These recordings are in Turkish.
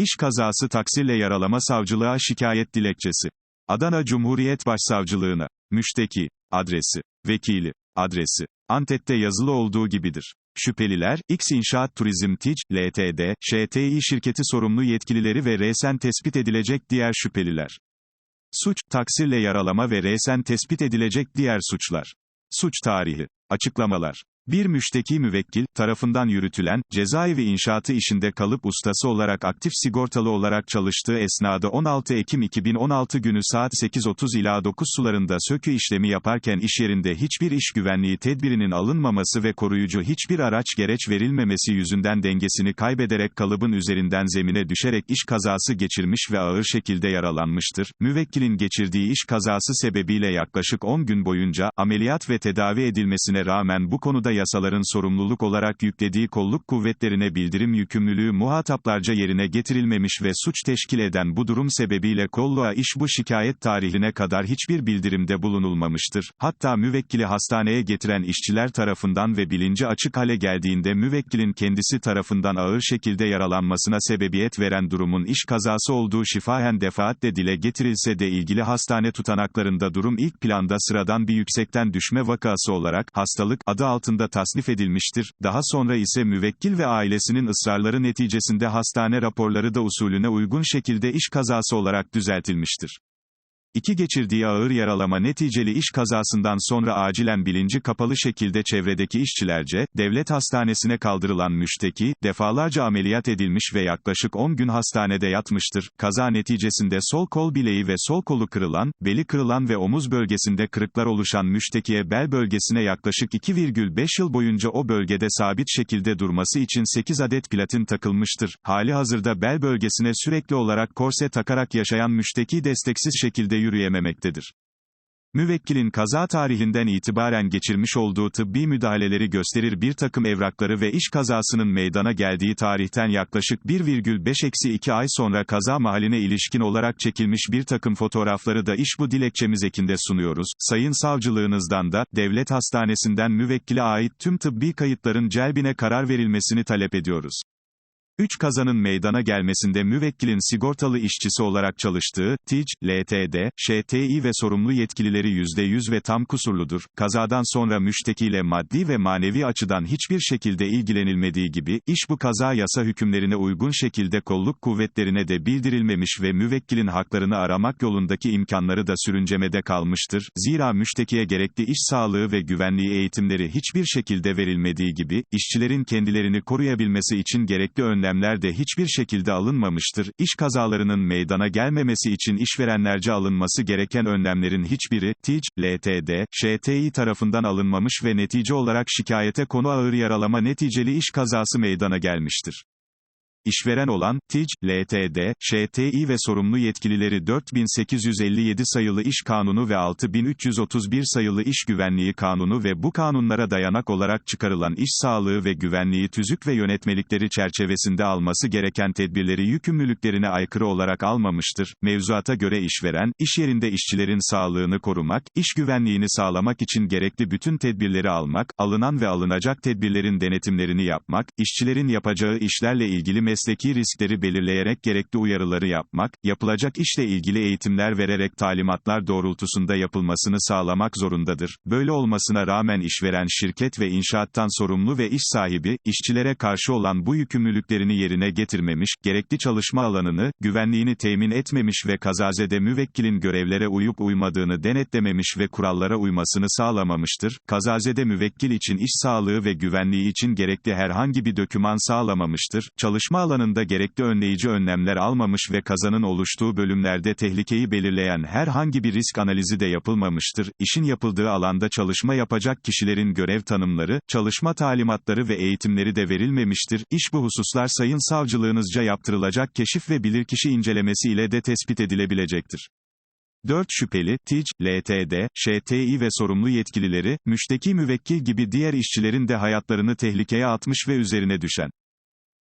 İş kazası taksirle yaralama savcılığa şikayet dilekçesi. Adana Cumhuriyet Başsavcılığına. Müşteki. Adresi. Vekili. Adresi. Antep'te yazılı olduğu gibidir. Şüpheliler, X İnşaat Turizm TİC, LTD, ŞTİ şirketi sorumlu yetkilileri ve resen tespit edilecek diğer şüpheliler. Suç, taksirle yaralama ve resen tespit edilecek diğer suçlar. Suç tarihi. Açıklamalar. Bir müşteki müvekkil, tarafından yürütülen, cezaevi inşaatı işinde kalıp ustası olarak aktif sigortalı olarak çalıştığı esnada 16 Ekim 2016 günü saat 8.30 ila 9 sularında sökü işlemi yaparken iş yerinde hiçbir iş güvenliği tedbirinin alınmaması ve koruyucu hiçbir araç gereç verilmemesi yüzünden dengesini kaybederek kalıbın üzerinden zemine düşerek iş kazası geçirmiş ve ağır şekilde yaralanmıştır. Müvekkilin geçirdiği iş kazası sebebiyle yaklaşık 10 gün boyunca, ameliyat ve tedavi edilmesine rağmen bu konuda yasaların sorumluluk olarak yüklediği kolluk kuvvetlerine bildirim yükümlülüğü muhataplarca yerine getirilmemiş ve suç teşkil eden bu durum sebebiyle kolluğa iş bu şikayet tarihine kadar hiçbir bildirimde bulunulmamıştır. Hatta müvekkili hastaneye getiren işçiler tarafından ve bilinci açık hale geldiğinde müvekkilin kendisi tarafından ağır şekilde yaralanmasına sebebiyet veren durumun iş kazası olduğu şifahen defaatle dile getirilse de ilgili hastane tutanaklarında durum ilk planda sıradan bir yüksekten düşme vakası olarak, hastalık, adı altında tasnif edilmiştir, daha sonra ise müvekkil ve ailesinin ısrarları neticesinde hastane raporları da usulüne uygun şekilde iş kazası olarak düzeltilmiştir. İki geçirdiği ağır yaralama neticeli iş kazasından sonra acilen bilinci kapalı şekilde çevredeki işçilerce, devlet hastanesine kaldırılan müşteki, defalarca ameliyat edilmiş ve yaklaşık 10 gün hastanede yatmıştır. Kaza neticesinde sol kol bileği ve sol kolu kırılan, beli kırılan ve omuz bölgesinde kırıklar oluşan müştekiye bel bölgesine yaklaşık 2,5 yıl boyunca o bölgede sabit şekilde durması için 8 adet platin takılmıştır. Hali hazırda bel bölgesine sürekli olarak korse takarak yaşayan müşteki desteksiz şekilde yürüyememektedir. Müvekkilin kaza tarihinden itibaren geçirmiş olduğu tıbbi müdahaleleri gösterir bir takım evrakları ve iş kazasının meydana geldiği tarihten yaklaşık 1,5-2 ay sonra kaza mahalline ilişkin olarak çekilmiş bir takım fotoğrafları da iş bu dilekçemiz ekinde sunuyoruz. Sayın savcılığınızdan da, devlet hastanesinden müvekkile ait tüm tıbbi kayıtların celbine karar verilmesini talep ediyoruz. 3 kazanın meydana gelmesinde müvekkilin sigortalı işçisi olarak çalıştığı, TİC, LTD, ŞTİ ve sorumlu yetkilileri %100 ve tam kusurludur. Kazadan sonra müştekiyle maddi ve manevi açıdan hiçbir şekilde ilgilenilmediği gibi, iş bu kaza yasa hükümlerine uygun şekilde kolluk kuvvetlerine de bildirilmemiş ve müvekkilin haklarını aramak yolundaki imkanları da sürüncemede kalmıştır. Zira müştekiye gerekli iş sağlığı ve güvenliği eğitimleri hiçbir şekilde verilmediği gibi, işçilerin kendilerini koruyabilmesi için gerekli önlemler önlemler de hiçbir şekilde alınmamıştır. İş kazalarının meydana gelmemesi için işverenlerce alınması gereken önlemlerin hiçbiri, TİC, LTD, ŞTİ tarafından alınmamış ve netice olarak şikayete konu ağır yaralama neticeli iş kazası meydana gelmiştir. İşveren olan, TİC, LTD, ŞTİ ve sorumlu yetkilileri 4857 sayılı İş Kanunu ve 6331 sayılı İş Güvenliği Kanunu ve bu kanunlara dayanak olarak çıkarılan iş sağlığı ve güvenliği tüzük ve yönetmelikleri çerçevesinde alması gereken tedbirleri yükümlülüklerine aykırı olarak almamıştır. Mevzuata göre işveren, iş yerinde işçilerin sağlığını korumak, iş güvenliğini sağlamak için gerekli bütün tedbirleri almak, alınan ve alınacak tedbirlerin denetimlerini yapmak, işçilerin yapacağı işlerle ilgili mesleki riskleri belirleyerek gerekli uyarıları yapmak, yapılacak işle ilgili eğitimler vererek talimatlar doğrultusunda yapılmasını sağlamak zorundadır. Böyle olmasına rağmen işveren şirket ve inşaattan sorumlu ve iş sahibi, işçilere karşı olan bu yükümlülüklerini yerine getirmemiş, gerekli çalışma alanını, güvenliğini temin etmemiş ve kazazede müvekkilin görevlere uyup uymadığını denetlememiş ve kurallara uymasını sağlamamıştır. Kazazede müvekkil için iş sağlığı ve güvenliği için gerekli herhangi bir döküman sağlamamıştır. Çalışma alanında gerekli önleyici önlemler almamış ve kazanın oluştuğu bölümlerde tehlikeyi belirleyen herhangi bir risk analizi de yapılmamıştır. İşin yapıldığı alanda çalışma yapacak kişilerin görev tanımları, çalışma talimatları ve eğitimleri de verilmemiştir. İş bu hususlar sayın savcılığınızca yaptırılacak keşif ve bilirkişi incelemesi ile de tespit edilebilecektir. 4 şüpheli, TİC, LTD, ŞTİ ve sorumlu yetkilileri, müşteki müvekkil gibi diğer işçilerin de hayatlarını tehlikeye atmış ve üzerine düşen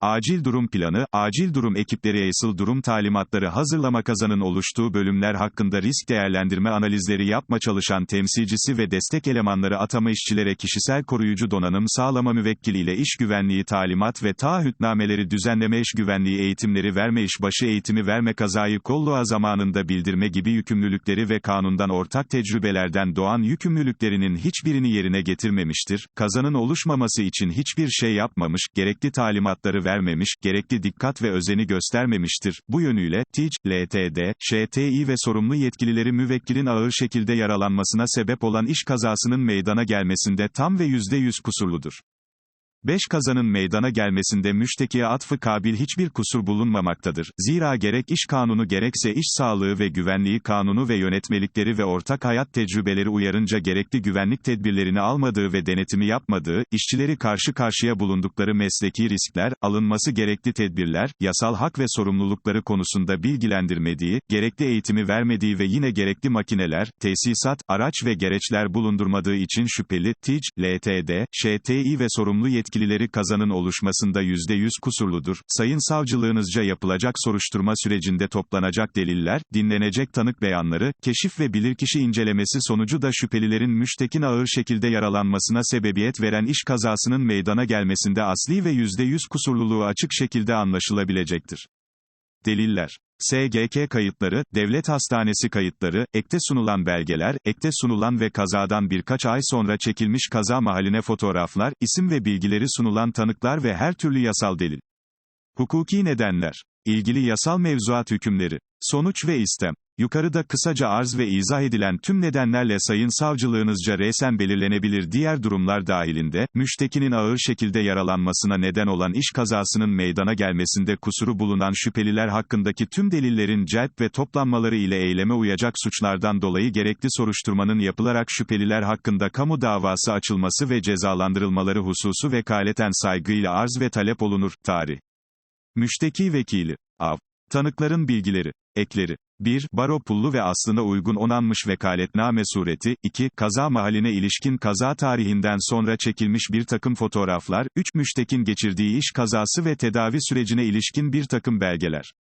acil durum planı, acil durum ekipleri asıl durum talimatları hazırlama kazanın oluştuğu bölümler hakkında risk değerlendirme analizleri yapma çalışan temsilcisi ve destek elemanları atama işçilere kişisel koruyucu donanım sağlama müvekkiliyle iş güvenliği talimat ve taahhütnameleri düzenleme iş güvenliği eğitimleri verme işbaşı eğitimi verme kazayı kolluğa zamanında bildirme gibi yükümlülükleri ve kanundan ortak tecrübelerden doğan yükümlülüklerinin hiçbirini yerine getirmemiştir, kazanın oluşmaması için hiçbir şey yapmamış, gerekli talimatları vermemiş, gerekli dikkat ve özeni göstermemiştir. Bu yönüyle, TİC, LTD, ŞTİ ve sorumlu yetkilileri müvekkilin ağır şekilde yaralanmasına sebep olan iş kazasının meydana gelmesinde tam ve yüzde yüz kusurludur. 5 kazanın meydana gelmesinde müştekiye atfı kabil hiçbir kusur bulunmamaktadır. Zira gerek iş kanunu gerekse iş sağlığı ve güvenliği kanunu ve yönetmelikleri ve ortak hayat tecrübeleri uyarınca gerekli güvenlik tedbirlerini almadığı ve denetimi yapmadığı, işçileri karşı karşıya bulundukları mesleki riskler, alınması gerekli tedbirler, yasal hak ve sorumlulukları konusunda bilgilendirmediği, gerekli eğitimi vermediği ve yine gerekli makineler, tesisat, araç ve gereçler bulundurmadığı için şüpheli, TİC, LTD, ŞTİ ve sorumlu yetkili yetkilileri kazanın oluşmasında %100 kusurludur. Sayın savcılığınızca yapılacak soruşturma sürecinde toplanacak deliller, dinlenecek tanık beyanları, keşif ve bilirkişi incelemesi sonucu da şüphelilerin müştekin ağır şekilde yaralanmasına sebebiyet veren iş kazasının meydana gelmesinde asli ve %100 kusurluluğu açık şekilde anlaşılabilecektir. Deliller SGK kayıtları, devlet hastanesi kayıtları, ekte sunulan belgeler, ekte sunulan ve kazadan birkaç ay sonra çekilmiş kaza mahalline fotoğraflar, isim ve bilgileri sunulan tanıklar ve her türlü yasal delil. Hukuki nedenler. İlgili yasal mevzuat hükümleri. Sonuç ve istem. Yukarıda kısaca arz ve izah edilen tüm nedenlerle sayın savcılığınızca resen belirlenebilir diğer durumlar dahilinde, müştekinin ağır şekilde yaralanmasına neden olan iş kazasının meydana gelmesinde kusuru bulunan şüpheliler hakkındaki tüm delillerin celp ve toplanmaları ile eyleme uyacak suçlardan dolayı gerekli soruşturmanın yapılarak şüpheliler hakkında kamu davası açılması ve cezalandırılmaları hususu vekaleten saygıyla arz ve talep olunur. Tarih. Müşteki vekili. Av. Tanıkların bilgileri. Ekleri. 1. Baro pullu ve aslına uygun onanmış vekaletname sureti, 2. Kaza mahaline ilişkin kaza tarihinden sonra çekilmiş bir takım fotoğraflar, 3. Müştekin geçirdiği iş kazası ve tedavi sürecine ilişkin bir takım belgeler.